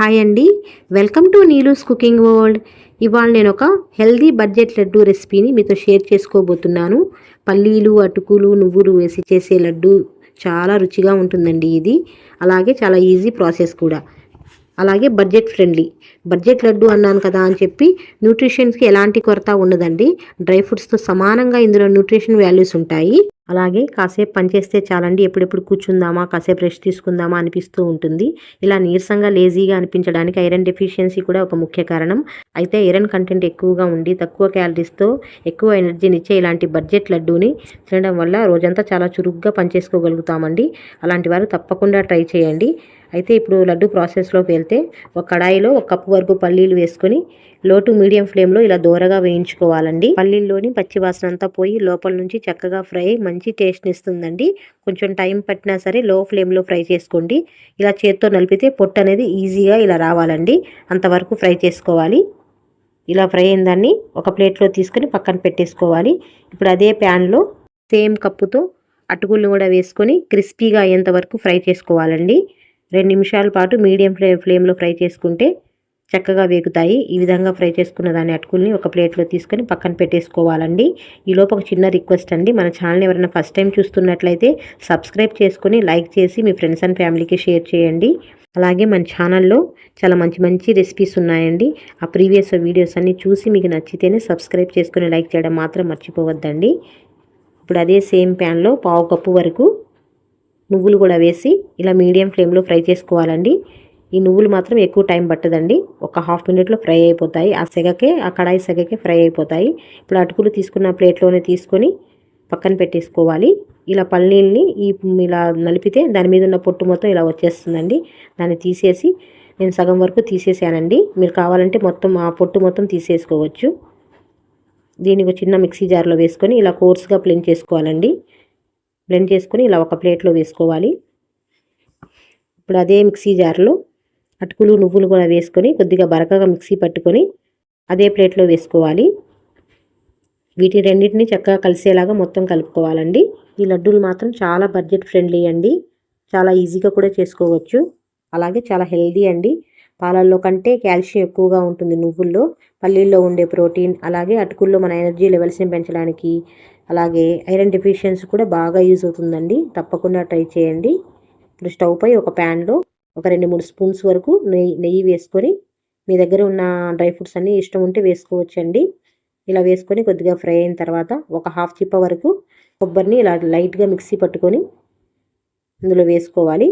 Hi అండి. Welcome to Neelu's cooking world. ఇవాళ నేను ఒక హెల్దీ బడ్జెట్ లడ్డు రెసిపీని మీతో షేర్ చేసుకోబోతున్నాను. పల్లీలు అటుకులు నువ్వులు వేసి చేసే లడ్డు చాలా రుచిగా ఉంటుందండి ఇది. అలాగే చాలా ఈజీ ప్రాసెస్ కూడా. అలాగే బడ్జెట్ ఫ్రెండ్లీ. బడ్జెట్ లడ్డు అన్నాను కదా అని చెప్పి న్యూట్రిషన్స్కి ఎలాంటి కొరత ఉండదండి. డ్రై ఫ్రూట్స్తో సమానంగా ఇందులో న్యూట్రిషన్ వాల్యూస్ ఉంటాయి. అలాగే కాసేపు పనిచేస్తే చాలండి ఎప్పుడెప్పుడు కూర్చుందామా కాసేపు రెస్ట్ తీసుకుందామా అనిపిస్తూ ఉంటుంది. ఇలా నీరసంగా లేజీగా అనిపించడానికి ఐరన్ డెఫిషియన్సీ కూడా ఒక ముఖ్య కారణం. అయితే ఐరన్ కంటెంట్ ఎక్కువగా ఉండి తక్కువ క్యాలరీస్తో ఎక్కువ ఎనర్జీని ఇచ్చే ఇలాంటి బడ్జెట్ లడ్డూని తినడం వల్ల రోజంతా చాలా చురుగ్గా పనిచేసుకోగలుగుతామండి అలాంటి వారు తప్పకుండా ట్రై చేయండి. అయితే ఇప్పుడు లడ్డు ప్రాసెస్లోకి వెళ్తే ఒక కడాయిలో ఒక కప్పు వరకు పల్లీలు వేసుకొని లో టు మీడియం ఫ్లేమ్లో ఇలా దూరగా వేయించుకోవాలండి. పల్లీల్లోని పచ్చివాసన అంతా పోయి లోపల నుంచి చక్కగా ఫ్రై మంచి టేస్ట్ని ఇస్తుందండి. కొంచెం టైం పట్టినా సరే లో ఫ్లేమ్లో ఫ్రై చేసుకోండి. ఇలా చేత్తో నలిపితే పొట్టు అనేది ఈజీగా ఇలా రావాలండి. అంతవరకు ఫ్రై చేసుకోవాలి. ఇలా ఫ్రై అయిన దాన్ని ఒక ప్లేట్లో తీసుకొని పక్కన పెట్టేసుకోవాలి. ఇప్పుడు అదే ప్యాన్లో సేమ్ కప్పుతో అటుకులను కూడా వేసుకొని క్రిస్పీగా అయ్యేంత వరకు ఫ్రై చేసుకోవాలండి. రెండు నిమిషాల పాటు మీడియం ఫ్లే ఫ్లేమ్లో ఫ్రై చేసుకుంటే చక్కగా వేగుతాయి. ఈ విధంగా ఫ్రై చేసుకున్న దాని అటుకుల్ని ఒక ప్లేట్లో తీసుకొని పక్కన పెట్టేసుకోవాలండి. ఈలోపు ఒక చిన్న రిక్వెస్ట్ అండి. మన ఛానల్ ఎవరైనా ఫస్ట్ టైం చూస్తున్నట్లయితే సబ్స్క్రైబ్ చేసుకొని లైక్ చేసి మీ ఫ్రెండ్స్ అండ్ ఫ్యామిలీకి షేర్ చేయండి. అలాగే మన ఛానల్లో చాలా మంచి మంచి రెసిపీస్ ఉన్నాయండి. ఆ ప్రీవియస్ వీడియోస్ అన్నీ చూసి మీకు నచ్చితేనే సబ్స్క్రైబ్ చేసుకొని లైక్ చేయడం మాత్రం మర్చిపోవద్దండి. ఇప్పుడు అదే సేమ్ ప్యాన్లో పావు కప్పు వరకు నువ్వులు కూడా వేసి ఇలా మీడియం ఫ్లేమ్లో ఫ్రై చేసుకోవాలండి. ఈ నువ్వులు మాత్రం ఎక్కువ టైం పట్టదండి. ఒక హాఫ్ మినిట్లో ఫ్రై అయిపోతాయి. ఆ సెగకే ఆ కడాయి సెగకే ఫ్రై అయిపోతాయి. ఇప్పుడు అటుకులు తీసుకున్న ప్లేట్లోనే తీసుకొని పక్కన పెట్టేసుకోవాలి. ఇలా పల్లీల్ని ఈ ఇలా నలిపితే దాని మీద ఉన్న పొట్టు మొత్తం ఇలా వచ్చేస్తుందండి. దాన్ని తీసేసి నేను సగం వరకు తీసేసానండి. మీరు కావాలంటే మొత్తం ఆ పొట్టు మొత్తం తీసేసుకోవచ్చు. దీనికి ఒక చిన్న మిక్సీ జార్లో వేసుకొని ఇలా కోర్స్గా ప్లెన్ చేసుకోవాలండి. బ్లెండ్ చేసుకొని ఇలా ఒక ప్లేట్లో వేసుకోవాలి. ఇప్పుడు అదే మిక్సీ జార్లో అటుకులు నువ్వులు కూడా వేసుకొని కొద్దిగా బరకగా మిక్సీ పట్టుకొని అదే ప్లేట్లో వేసుకోవాలి. వీటి రెండింటిని చక్కగా కలిసేలాగా మొత్తం కలుపుకోవాలండి. ఈ లడ్డూలు మాత్రం చాలా బడ్జెట్ ఫ్రెండ్లీ అండి. చాలా ఈజీగా కూడా చేసుకోవచ్చు. అలాగే చాలా హెల్దీ అండి. పాలల్లో కంటే కాల్షియం ఎక్కువగా ఉంటుంది నువ్వుల్లో. పల్లీల్లో ఉండే ప్రోటీన్ అలాగే అటుకుల్లో మన ఎనర్జీ లెవెల్స్ని పెంచడానికి అలాగే ఐరన్ డెఫిషియన్సీ కూడా బాగా యూజ్ అవుతుందండి. తప్పకుండా ట్రై చేయండి. ఇప్పుడు స్టవ్ పై ఒక ప్యాన్లో ఒక రెండు మూడు స్పూన్స్ వరకు నెయ్యి నెయ్యి వేసుకొని మీ దగ్గర ఉన్న డ్రై ఫ్రూట్స్ అన్నీ ఇష్టం ఉంటే వేసుకోవచ్చండి. ఇలా వేసుకొని కొద్దిగా ఫ్రై అయిన తర్వాత ఒక హాఫ్ చిప్ప వరకు కొబ్బరిని ఇలా లైట్గా మిక్సీ పట్టుకొని ఇందులో వేసుకోవాలి.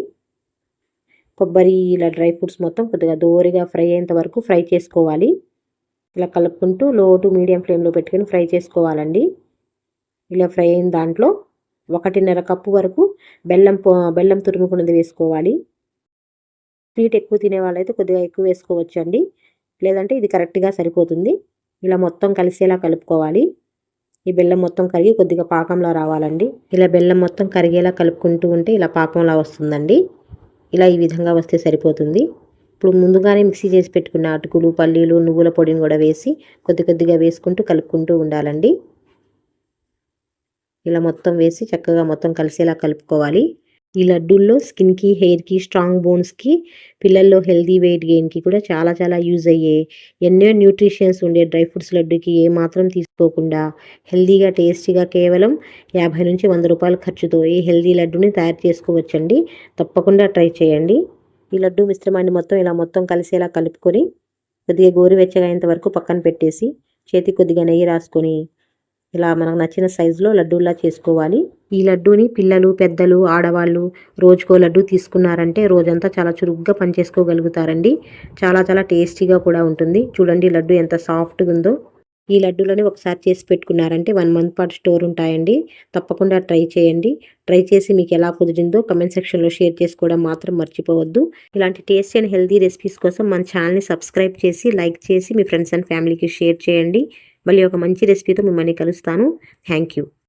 కొబ్బరి ఇలా డ్రై ఫ్రూట్స్ మొత్తం కొద్దిగా దోరిగా ఫ్రై అయ్యేంత వరకు ఫ్రై చేసుకోవాలి. ఇలా కలుపుకుంటూ లో టు మీడియం ఫ్లేమ్లో పెట్టుకొని ఫ్రై చేసుకోవాలండి. ఇలా ఫ్రై అయిన దాంట్లో ఒకటిన్నర కప్పు వరకు బెల్లం బెల్లం తురుముకున్నది వేసుకోవాలి. స్వీట్ ఎక్కువ తినే వాళ్ళైతే కొద్దిగా ఎక్కువ వేసుకోవచ్చు అండి లేదంటే ఇది కరెక్ట్గా సరిపోతుంది. ఇలా మొత్తం కలిసేలా కలుపుకోవాలి. ఈ బెల్లం మొత్తం కరిగి కొద్దిగా పాకంలా రావాలండి. ఇలా బెల్లం మొత్తం కరిగేలా కలుపుకుంటూ ఉంటే ఇలా పాకంలా వస్తుందండి. ఇలా ఈ విధంగా వస్తే సరిపోతుంది. ఇప్పుడు ముందుగానే మిక్సీ చేసి పెట్టుకున్న అటుకులు పల్లీలు నువ్వుల పొడిని కూడా వేసి కొద్ది కొద్దిగా వేసుకుంటూ కలుపుకుంటూ ఉండాలండి. ఇలా మొత్తం వేసి చక్కగా మొత్తం కలిసేలా కలుపుకోవాలి. ఈ లడ్డూల్లో స్కిన్కి హెయిర్కి స్ట్రాంగ్ బోన్స్కి పిల్లల్లో హెల్దీ వెయిట్ గెయిన్కి కూడా చాలా చాలా యూజ్ అయ్యే ఎన్నో న్యూట్రిషన్స్ ఉండే డ్రై ఫ్రూట్స్ లడ్డుకి ఏ మాత్రం తీసుకోకుండా హెల్దీగా టేస్టీగా కేవలం యాభై నుంచి వంద రూపాయల ఖర్చుతో ఈ హెల్దీ లడ్డుని తయారు చేసుకోవచ్చండి. తప్పకుండా ట్రై చేయండి. ఈ లడ్డు మిశ్రమాన్ని మొత్తం ఇలా మొత్తం కలిసేలా కలుపుకొని కొద్దిగా గోరువెచ్చగా అయ్యేంత వరకు పక్కన పెట్టేసి చేతి కొద్దిగా నెయ్యి రాసుకొని ఇలా మనకు నచ్చిన సైజులో లడ్డూలా చేసుకోవాలి. ఈ లడ్డూని పిల్లలు పెద్దలు ఆడవాళ్ళు రోజుకో లడ్డు తీసుకున్నారంటే రోజంతా చాలా చురుగ్గా పనిచేసుకోగలుగుతారండి. చాలా చాలా టేస్టీగా కూడా ఉంటుంది. చూడండి లడ్డు ఎంత సాఫ్ట్గా ఉందో. ఈ లడ్డూలని ఒకసారి చేసి పెట్టుకున్నారంటే వన్ మంత్ పాటు స్టోర్ ఉంటాయండి. తప్పకుండా ట్రై చేయండి. ట్రై చేసి మీకు ఎలా కుదిరిందో కమెంట్ సెక్షన్లో షేర్ చేసుకోవడం మాత్రం మర్చిపోవద్దు. ఇలాంటి టేస్టీ అండ్ హెల్తీ రెసిపీస్ కోసం మన ఛానల్ని సబ్స్క్రైబ్ చేసి లైక్ చేసి మీ ఫ్రెండ్స్ అండ్ ఫ్యామిలీకి షేర్ చేయండి. మళ్ళీ ఒక మంచి రెసిపీతో మిమ్మల్ని కలుస్తాను. Thank you